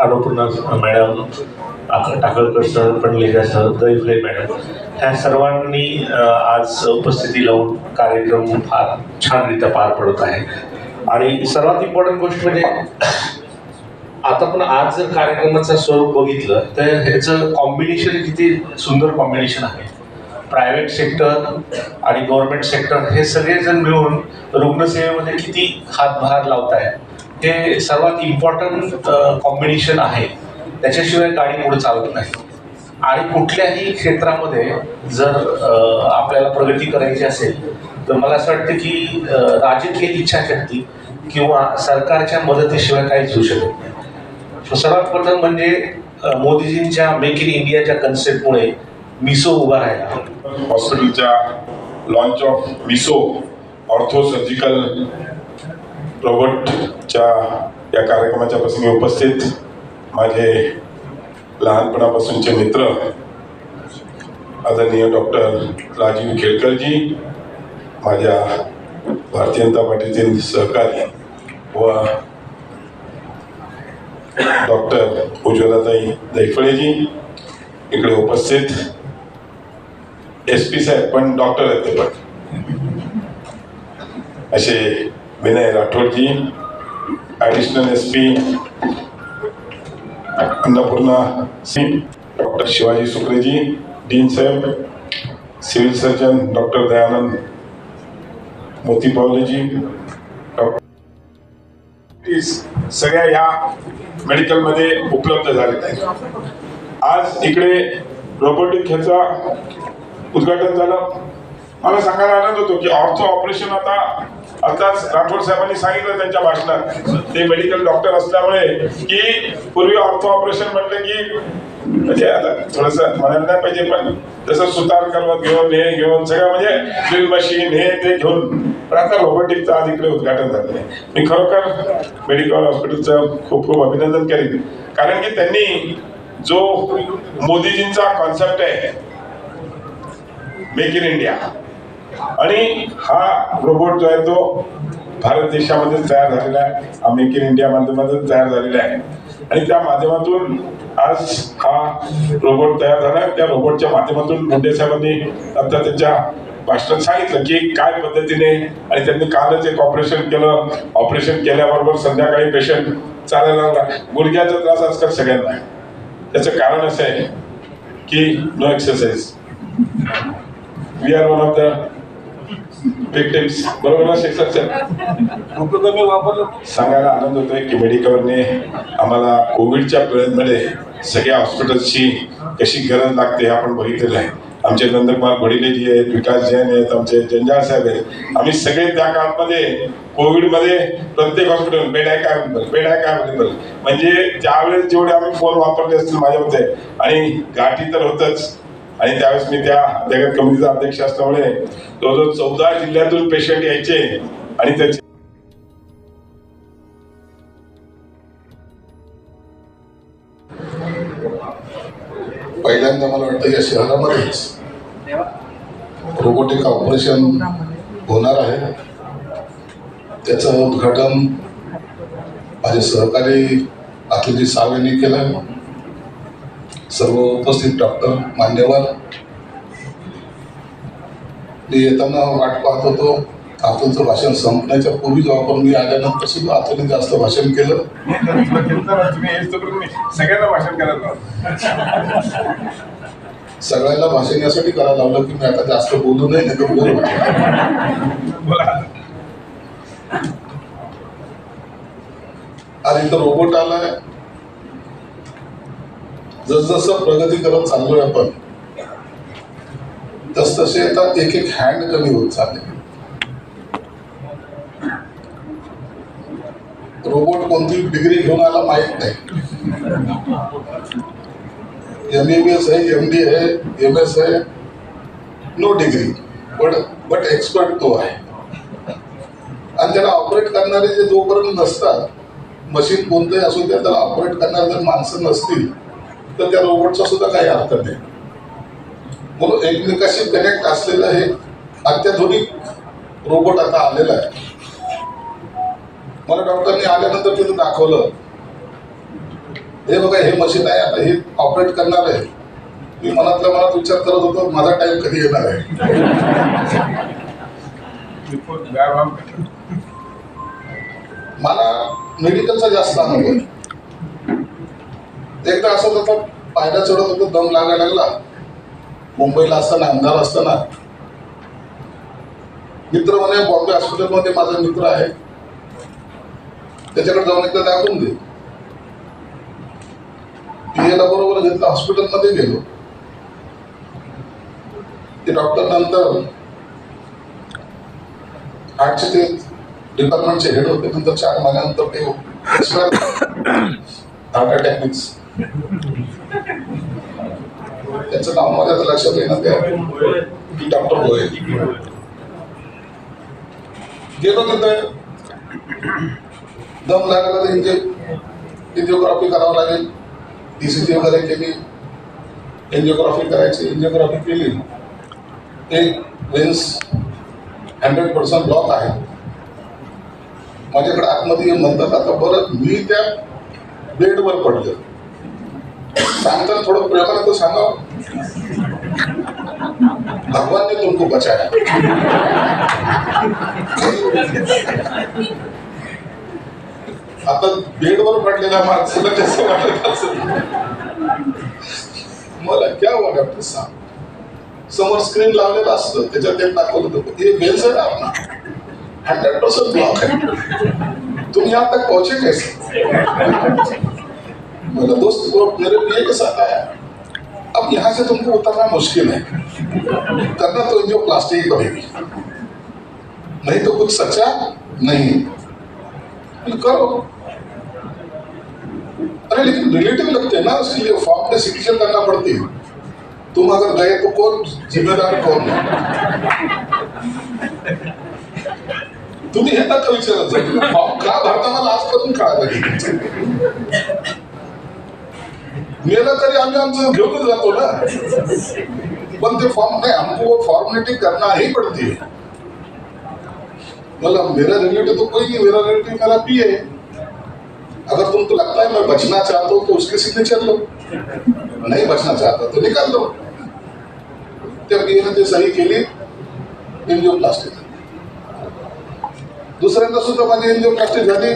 Annapurna madam आक- Takalkar sir Panleja sir Daiphale madam. ह्या सर्वांनी आज उपस्थिती लावून कार्यक्रम फार छानरित्या पार पडत आहे. आणि सर्वात इम्पॉर्टंट गोष्ट म्हणजे आता पण आज जर कार्यक्रमाचं स्वरूप बघितलं तर ह्याचं कॉम्बिनेशन किती सुंदर कॉम्बिनेशन आहे. प्रायव्हेट सेक्टर आणि गव्हर्नमेंट सेक्टर हे सगळेजण मिळून रुग्णसेवेमध्ये किती हातभार लावत आहेत हे सर्वात इम्पॉर्टंट कॉम्बिनेशन आहे. त्याच्याशिवाय गाडी पुढे चालत नाही. आणि कुठल्याही क्षेत्रामध्ये जर आपल्याला प्रगती करायची असेल तर मला असं वाटतं की राजकीय इच्छाशक्ती किंवा सरकारच्या मदतीशिवाय काहीच होऊ शकत नाही. सर्वात प्रथम म्हणजे मोदीजींच्या मेक इन इंडियाच्या कन्सेप्टमुळे मिसो उभा राहिला. हॉस्पिटलच्या launch of Miso ortho surgical रोबोटच्या या कार्यक्रमाच्या प्रसंगी उपस्थित. माझे लहानपणापासूनचे मित्र आदरणीय डॉक्टर राजीव खेळकरजी माझ्या भारतीय जनता पार्टीचे सहकारी व डॉक्टर उज्ज्वलाताई दैफळेजी इकडे उपस्थित. एस पी साहेब पण डॉक्टर आहेत ते पण. असे Vinay राठोडजी additional S P Annapurna Singh doctor Shivaji सुक्रेजी dean साहेब civil surgeon doctor Dayanand Moti पावलेजी doctor सगळ्या या मेडिकलमध्ये उपलब्ध झालेत आहेत. आज इकडे रोबोटिक ह्याचा उद्घाटन झालं. मला सांगायला आनंद होतो की ऑर्थो ऑपरेशन आता आताच राठोड साहेबांनी सांगितलं त्यांच्या भाषणात. ते मेडिकल डॉक्टर असल्यामुळे की पूर्वी ऑर्थो ऑपरेशन म्हटलं की म्हणजे आता थोडंसं म्हणायला नाही पाहिजे पण जसं सुतार करवत घेऊन हे घेऊन सगळं म्हणजे ड्रिल मशीन हे ते घेऊन. पण आता रोबोटिकचं आज इकडे उद्घाटन झालंय. आहे मी खरोखर मेडिकल हॉस्पिटलचं खूप खूप अभिनंदन करेन. कारण की त्यांनी जो मोदीजींचा कॉन्सेप्ट आहे मेक इन इंडिया आणि हा रोबोट जो आहे तो भारत देशामध्ये तयार झालेला आहे. हा मेक इन इंडिया माध्यमातून तयार झालेला आहे. आणि त्या माध्यमातून आज हा रोबोट तयार झाला आहे. त्या रोबोटच्या माध्यमातून मुंडे साहेबांनी आता त्यांच्या भाषणात सांगितलं की काय पद्धतीने आणि त्यांनी कालच एक ऑपरेशन केलं. ऑपरेशन केल्याबरोबर संध्याकाळी पेशंट चालायला लागला. गुडघ्याचा त्रास आजकाल सगळ्यांना आहे. त्याचं कारण असं आहे की no exercise we are one of the victims बरोबर ना शेख वापरलं. सांगायला आनंद होतोय की मेडिकलने आम्हाला कोविडच्या पिरियडमध्ये सगळ्या हॉस्पिटल्सची कशी गरज लागते हे आपण बघितलेलं आहे. आमचे नंदकुमार बडिलेजी आहेत विकास जैन आहेत आमचे जंजाळ साहेब आहेत. आम्ही सगळे त्या काळामध्ये कोविडमध्ये प्रत्येक हॉस्पिटल बेड आहे काय अवेलेबल बेड आहे काय अवेलेबल म्हणजे त्यावेळेस जेवढे आम्ही फोन वापरले असतील माझ्या मते आणि गाठी तर होतच आणि त्यावेळेस मी त्या अध्यागत कमिटीचा अध्यक्ष असल्यामुळे जवळजवळ चौदा जिल्ह्यातून पेशंट यायचे आणि त्याचे पहिल्यांदा मला वाटतं या शहरामध्येच रोबोटिक ऑपरेशन होणार आहे. त्याचं उद्घाटन माझे सहकारी अतुलजी साव यांनी केलं सर्व उपस्थित डॉक्टर मान्यवर. मी येताना वाट पाहत होतो. अतुलचं भाषण संपण्याच्या पूर्वी जेव्हा मी आल्यानंतर सुद्धा अतुलने जास्त भाषण केलं. सगळ्यांना भाषण करायला सगळ्यांना भाषण यासाठी करायला लावलं की मी आता जास्त बोलू नये नाही तर बोलू. आणि इथं रोबोट आलाय. जसजसं प्रगती करत चाललोय आपण तस तसे आता एक एक हँड कमी होत चालले. रोबोट कोणती डिग्री घेऊन आला माहीत नाही. एम बी बी एस आहे एम डी आहे एम एस आहे no degree but but expert तो आहे. आणि त्याला ऑपरेट करणारे जे जोपर्यंत नसतात मशीन कोणतंही असू द्या त्याला ऑपरेट करणारे जर माणसं नसतील तर त्या रोबोटचा सुद्धा काही अर्थ नाही. म्हणून एकमेकाशी कनेक्ट असलेलं हे अत्याधुनिक रोबोट आता आलेला आहे. मला डॉक्टरने आल्यानंतर तिथं दाखवलं. हे बघा हे मशीन आहे. आता हे ऑपरेट करणार आहे. मी मनातल्या मनात विचार करत होतो माझा टाइम कधी येणार आहे? मला मेडिकलचा जास्त अनुभव आहे. एकदा असं होतं पायऱ्या चढत होतो दम लागायला लागला. मुंबईला असताना आमदार असताना. मित्र म्हणे बॉम्बे हॉस्पिटलमध्ये माझा मित्र आहे. त्याच्याकडे जाऊन एकदा दाखवून दे. पीएला बरोबर घेतलं हॉस्पिटलमध्ये गेलो. ते डॉक्टर नंतर आठशे ते डिपार्टमेंटचे हेड होते. नंतर चार महिन्यानंतर ते एक्सपायर हार्ट अटॅक त्यांचं नाव माझ्या आता लक्षात येणार ते डॉक्टर गोयल गेलो तिथे दम लागला तर इंजे एन्जिओग्राफी करावं लागेल. ईसीजी वगैरे केली. एन्जिओग्राफी करायची. एन्जिओग्राफी केली. एक वेन्स हंड्रेड पर्सेंट ब्लॉक आहे. माझ्याकडे आतमध्ये म्हणतात आता बरं मी त्या बेडवर पडलो सांगताना थोडं प्रेमाने तर सांगा. भगवान ने तुमको बचाया. आता बेडवर पडलेल्या माणसाला कसं वाटत असेल? मला क्या वाटत सांग. समोर स्क्रीन लावलेलं असतं त्याच्यात ते दाखवलं होतं. हे बेलसर आपला हंड्रेड पर्सेंट ब्लॉक आहे. तुम्ही आता तक कैसे मेरा दोस्त वो मेरे पिए के साथ आया? अब यहाँ से तुमको उतरना मुश्किल है। करना तो जो प्लास्टिक ही पड़ेगी। नहीं तो कुछ सच्चा नहीं। करो। अरे लेकिन रिलेटिव लगते हैं ना उसके फॉर्म में सिग्नेचर करना पड़ती है। तुम अगर गए तो कौन जिम्मेदार कौन तुम्ही हे नका विचारत जा. फॉर्म का भरता मला आजपासून कळालं नाही मेला तरी आम्ही आमचं घेऊनच जातो ना. पण ते फॉर्म नाही हमको वो फॉर्मेलिटी करना ही पडते है मेरा रिलेटिव तो कोई नहीं मेरा रिलेटिव मेरा पी है अगर तुमको लगता है मैं बचना चाहता हूँ तो उसके सिग्नेचर लो. नहीं बचना चाहता तो निकाल लो त्या पीएने ते सही केली एन्जिओप्लास्टिक दुसऱ्यांदा सुद्धा माझी एनजीओ प्लास्टिक झाली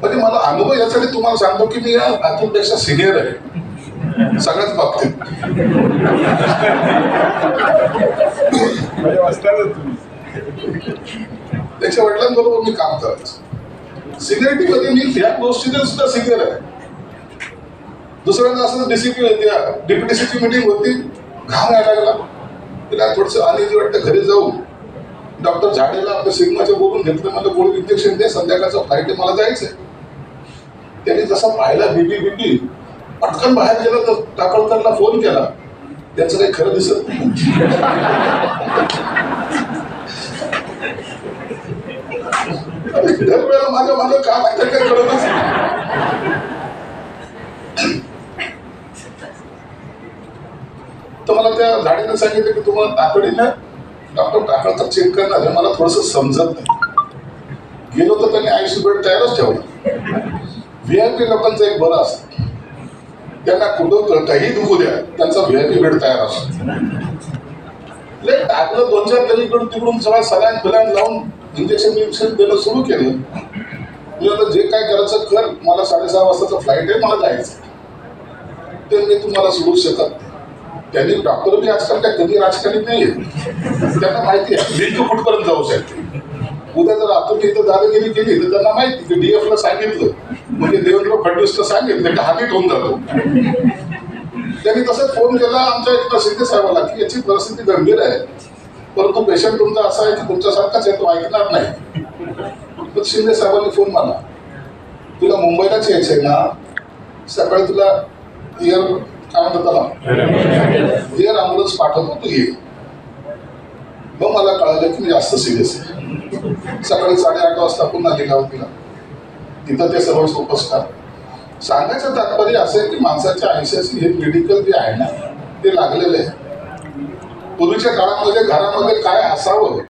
म्हणजे मला अनुभव यासाठी तुम्हाला सांगतो की मी या बाकीपेक्षा सिनियर आहे. सगळ्याच बाबतीत. त्याच्या वडिलांबरोबर मी काम करायचं. सिनियरिटी मध्ये मी ह्या गोष्टीने सुद्धा सिनियर आहे. दुसऱ्यांदा असं डीसीपी डेप्युटी सीची मिटिंग होती घाम यायला लागला. तिला थोडस अनइझी वाटतं घरी जाऊ. डॉक्टर झाडेला आपल्या सिग्माच्या बोलून घेतलं. मला गोळी इंजेक्शन दे संध्याकाळचं फ्लाईट मला जायचंय. त्यांनी जसा पाहिला बीबी बीबी पटकन बाहेर गेला तर टाकळकरला फोन केला. त्याचं काही खरं दिसत नाही. अरे दरवेळेला माझ्या माझं काम आहे ते काही कळतच तर मला त्या झाडीनं सांगितलं की तुम्हाला तातडीनं डॉक्टर टाकळकर चेक करणार मला थोडस समजत नाही. गेलो तर त्यांनी आयुष्य बेड तयारच ठेवला. व्ही आय पी लोकांचं एक बरं असतं. त्यांना कुठं काही दुखू द्या. त्यांचा व्ही आय पी बेड तयार असतो. ले टाकलं दोन चार तरी इकडून तिकडून सगळ्या सलाईन फिलाईन लावून इंजेक्शन इंजेक्शन देणं सुरू केलं. मी आता जे काय करायचं कर. मला साडेसहा वाजताचा फ्लाईट आहे मला जायचं ते मी तुम्हाला सोडू शकत त्यांनी डॉक्टर बी आजकाल काय कधी राजकारणी नाही आहेत त्यांना माहिती आहे. लिंक कुठपर्यंत जाऊ शकते? उद्या जर आपण इथं दादागिरी केली तर त्यांना माहिती की डीएफ ला सांगितलं. म्हणजे देवेंद्र फडणवीसला सांगितलं की हातीत होऊन जातो. त्यांनी तसंच फोन केला आमच्या एका शिंदे साहेबाला की याची परिस्थिती गंभीर आहे. परंतु पेशंट तुमचा असा आहे की तुमच्यासारखाच आहे तो ऐकणार नाही. पण शिंदे साहेबांनी फोन मारला. तुला मुंबईलाच यायचं आहे ना? सकाळी तुला इयर काय म्हणतात त्याला? इयर ॲम्ब्युलन्स पाठवतो तू ये. मग मला कळालं की मी जास्त सिरियस आहे. सकाळी साडेआठ वाजता पुन्हा लीलावतीला तिथं ते सर्व उपस्कार सांगायचं तात्पर्य असं आहे की माणसाच्या आयुष्याशी हे मेडिकल जे आहे ना ते लागलेलं आहे. पूर्वीच्या काळामध्ये घरामध्ये काय असावं?